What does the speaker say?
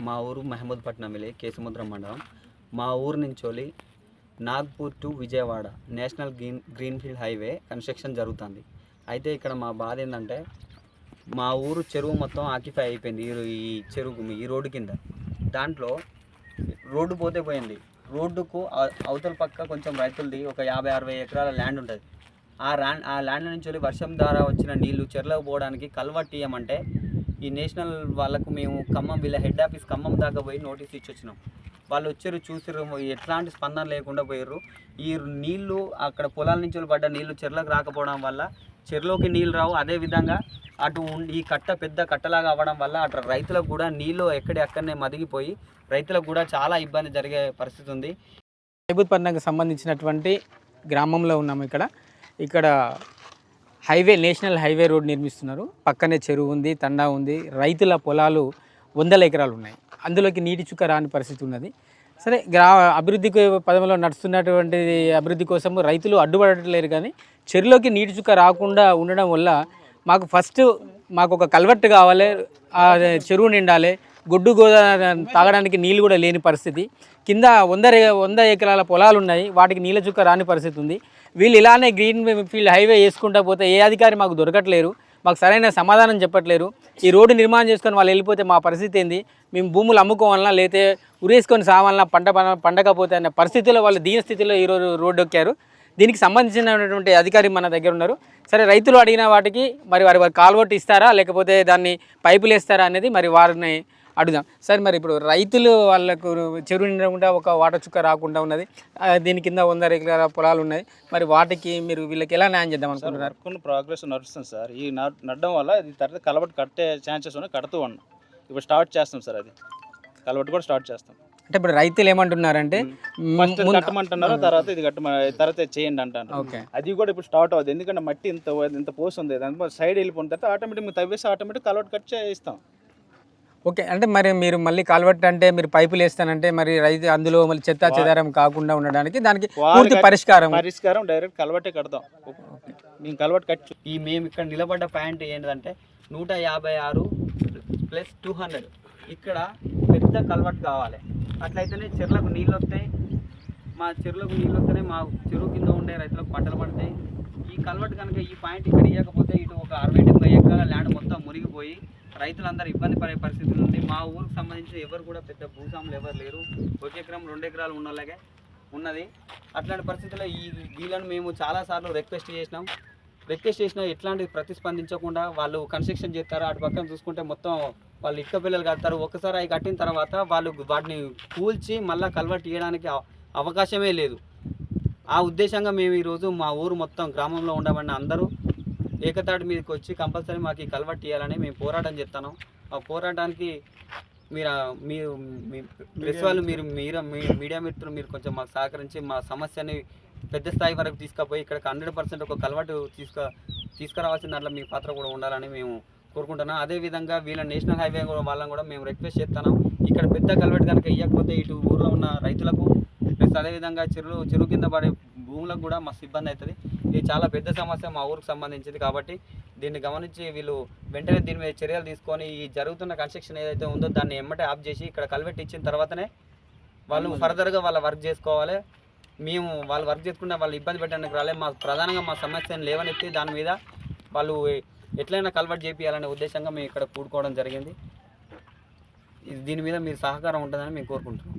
మా ఊరు మహమూద్పట్నం వెళ్ళి కేసుముద్రం మండలం. మా ఊరు నుంచి Nagpur to Vijayawada national green greenfield highway construction జరుగుతుంది. అయితే ఇక్కడ మా బాధ ఏంటంటే మా ఊరు చెరువు మొత్తం ఆక్యుపై అయిపోయింది. ఈ చెరువు ఈ రోడ్డు కింద. దాంట్లో రోడ్డు పోతే పోయింది. రోడ్డుకు అవ- అవతల పక్క కొంచెం రైతులది ఒక యాభై అరవై ఎకరాల ల్యాండ్ ఉంటుంది. ఆ ల్యాండ్ ఆ ల్యాండ్ నుంచి వర్షం ద్వారా వచ్చిన నీళ్ళు చెర్లకు పోవడానికి కల్వర్ట్ ఇయ్యమంటే ఈ నేషనల్ వాళ్ళకు మేము ఖమ్మం వీళ్ళ హెడ్ ఆఫీస్ ఖమ్మం దాకా పోయి నోటీస్ ఇచ్చి వచ్చినాం వాళ్ళు వచ్చారు చూసారు ఎట్లాంటి స్పందన లేకుండా పోయారు ఈ నీళ్ళు అక్కడ పొలాల నుంచి పడ్డ నీళ్ళు చెర్లకు రాకపోవడం వల్ల చెరులోకి నీళ్ళు రావు. అదే విధంగా అటు ఉం- ఈ కట్ట పెద్ద కట్టలాగా అవ్వడం వల్ల అటు రైతులకు కూడా నీళ్ళు ఎక్కడి అక్కడనే మదిగిపోయి రైతులకు కూడా చాలా ఇబ్బంది జరిగే పరిస్థితి ఉంది. పట్నంకి సంబంధించినటువంటి గ్రామంలో ఉన్నాము ఇక్కడ. ఇక్కడ హైవే నేషనల్ హైవే రోడ్ నిర్మిస్తున్నారు. పక్కనే చెరువు ఉంది తండా ఉంది. రైతుల పొలాలు వందల ఎకరాలు ఉన్నాయి. అందులోకి నీటి చుక్క రాని పరిస్థితి ఉన్నది. సరే గ్రా అభివృద్ధికి పదంలో నడుస్తున్నటువంటి అభివృద్ధి కోసం రైతులు అడ్డుపడట్లేరు కానీ చెరువులోకి నీటి చుక్క రాకుండా ఉండడం వల్ల మాకు ఫస్ట్ మాకు ఒక కల్వర్ట్ కావాలి. ఆ చెరువు నిండాలి. గొడ్డు గోదా తాగడానికి నీళ్ళు కూడా లేని పరిస్థితి. కింద వంద వంద ఎకరాల పొలాలు ఉన్నాయి. వాటికి నీళ్ళ చుక్క రాని పరిస్థితి ఉంది. వీళ్ళు ఇలానే గ్రీన్ ఫీల్డ్ హైవే వేసుకుంటా పోతే ఏ అధికారి మాకు దొరకట్లేరు మాకు సరైన సమాధానం చెప్పట్లేరు. ఈ రోడ్డు నిర్మాణం చేసుకొని వాళ్ళు వెళ్ళిపోతే మా పరిస్థితి ఏంది? మేము భూములు అమ్ముకోవాలన్నా లేతే ఉరేసుకొని సావాలన్నా పంట పండకపోతే అనే పరిస్థితిలో వాళ్ళు దీని స్థితిలో ఈరోజు రోడ్డు ఎక్కారు దీనికి సంబంధించినటువంటి అధికారి మన దగ్గర ఉన్నారు. సరే రైతులు అడిగిన వాటికి మరి వారి వారి కాల్వట్టు ఇస్తారా? లేకపోతే దాన్ని పైపులు వేస్తారా అనేది మరి వారిని అడుగుదాం. సరే మరి ఇప్పుడు రైతులు వాళ్ళకు చెరువు నిండకుండా ఒక వాటర్ చుక్క రాకుండా ఉన్నది. దీని కింద వంద ఎకరాల పొలాలు ఉన్నాయి. మరి వాటికి మీరు వీళ్ళకి ఎలా న్యాయం చేద్దాం అనుకుంటున్నారు? వర్క్ ప్రోగ్రెస్ నడుస్తుంది సార్. ఈ నడ్- నడడం వల్ల ఇది తర్వాత కలబట్ కట్టే ఛాన్సెస్ ఉన్నాయి. కడుతూ ఉన్నాం. ఇప్పుడు స్టార్ట్ చేస్తాం సార్ అది. కలబట్ కూడా స్టార్ట్ చేస్తాం. అంటే ఇప్పుడు రైతులు ఏమంటున్నారంటే కట్టమంటున్నారు తర్వాత ఇది కట్టమ తర్వాత చేయండి అంటారు. ఓకే. అది కూడా ఇప్పుడు స్టార్ట్ అవుతుంది ఎందుకంటే మట్టి ఇంత ఇంత పోసి ఉంది. దాని సైడ్ వెళ్ళిపోయిన తర్వాత ఆటోమేటిక్ తవ్వేసి ఆటోమేటిక్ కలబట్ కట్ చేయిస్తాం. ఓకే అంటే మరి మీరు మళ్ళీ కాల్వట్ అంటే మీరు పైపులు వేస్తానంటే మరి రైతు అందులో మళ్ళీ చెత్త చెదారం కాకుండా ఉండడానికి దానికి పూర్తి పరిష్కారం. పరిష్కారం డైరెక్ట్ కలబట్టే కడతాం. మేము కలబట్ కట్ ఈ మేము ఇక్కడ నిలబడ్డ పాయింట్ ఏంటంటే నూట యాభై ఆరు ప్లస్ టూ హండ్రెడ్. ఇక్కడ పెద్ద కల్వర్ట్ కావాలి. అట్లయితేనే చెర్లకు నీళ్ళు వస్తాయి. మా చెరువులకు నీళ్ళు వస్తేనే మా చెరువు కింద ఉండే రైతులకు పంటలు పడతాయి. ఈ కల్వర్ట్ కనుక ఈ పాయింట్ ఇక్కడ ఇవ్వకపోతే ఇటు ఒక అరవై డెబ్బై ఎకరాల ల్యాండ్ మొత్తం మునిగిపోయి రైతులందరూ ఇబ్బంది పడే పరిస్థితులు ఉంది. మా ఊరికి సంబంధించి ఎవరు కూడా పెద్ద భూస్వాములు ఎవరు లేరు. ఒక ఎకరం రెండు ఎకరాలు ఉన్నలాగే ఉన్నది. అట్లాంటి పరిస్థితుల్లో ఈ వీళ్ళను మేము చాలాసార్లు రిక్వెస్ట్ చేసినాం. రిక్వెస్ట్ చేసినా ఎట్లాంటి ప్రతిస్పందించకుండా వాళ్ళు కన్స్ట్రక్షన్ చేస్తారు. అటు పక్కన చూసుకుంటే మొత్తం వాళ్ళు ఇటుక పిల్లలు కడతారు. ఒకసారి అవి కట్టిన తర్వాత వాళ్ళు వాటిని కూల్చి మళ్ళీ కల్వర్ట్ చేయడానికి అవకాశమే లేదు. ఆ ఉద్దేశంగా మేము ఈరోజు మా ఊరు మొత్తం గ్రామంలో ఉండబడిన అందరూ ఏకతాటి మీదకి వచ్చి కంపల్సరీ మాకు ఈ కల్వర్ట్ చేయాలని మేము పోరాటం చేస్తాను ఆ పోరాటానికి మీరు మీరు మీ ప్రెస్ వాళ్ళు మీరు మీరు మీడియా మిత్రులు మీరు కొంచెం మాకు సహకరించి మా సమస్యని పెద్ద స్థాయి వరకు తీసుకుపోయి ఇక్కడ హండ్రెడ్ పర్సెంట్ ఒక కలవాటు తీసుక తీసుకురావాల్సిన దాంట్లో మీ పాత్ర కూడా ఉండాలని మేము కోరుకుంటున్నాం. అదేవిధంగా వీళ్ళ నేషనల్ హైవే కూడా వాళ్ళని కూడా మేము రిక్వెస్ట్ చేస్తున్నాం. ఇక్కడ పెద్ద కలవెట్ కనుక ఇవ్వకపోతే ఇటు ఊర్లో ఉన్న రైతులకు ప్లస్ అదేవిధంగా చెరువు చెరువు కింద పడే భూములకు కూడా మస్తు ఇబ్బంది అవుతుంది. ఇది చాలా పెద్ద సమస్య మా ఊరికి సంబంధించింది కాబట్టి దీన్ని గమనించి వీళ్ళు వెంటనే దీని మీద చర్యలు తీసుకొని ఈ జరుగుతున్న కన్స్ట్రక్షన్ ఏదైతే ఉందో దాన్ని ఎమ్మటే ఆఫ్ చేసి ఇక్కడ కల్వెట్ ఇచ్చిన తర్వాతనే వాళ్ళు ఫర్దర్గా వాళ్ళ వర్క్ చేసుకోవాలి. మేము వాళ్ళు వర్క్ చేసుకుంటే వాళ్ళు ఇబ్బంది పెట్టడానికి రాలే మా ప్రధానంగా మా సమస్యను లేవనెత్తి దాని మీద వాళ్ళు ఎట్లయినా కల్వర్ట్ చేపియాలనే ఉద్దేశంగా మేము ఇక్కడ కూడుకోవడం జరిగింది. దీని మీద మీరు సహకారం ఉంటుందని మేము కోరుకుంటున్నాం.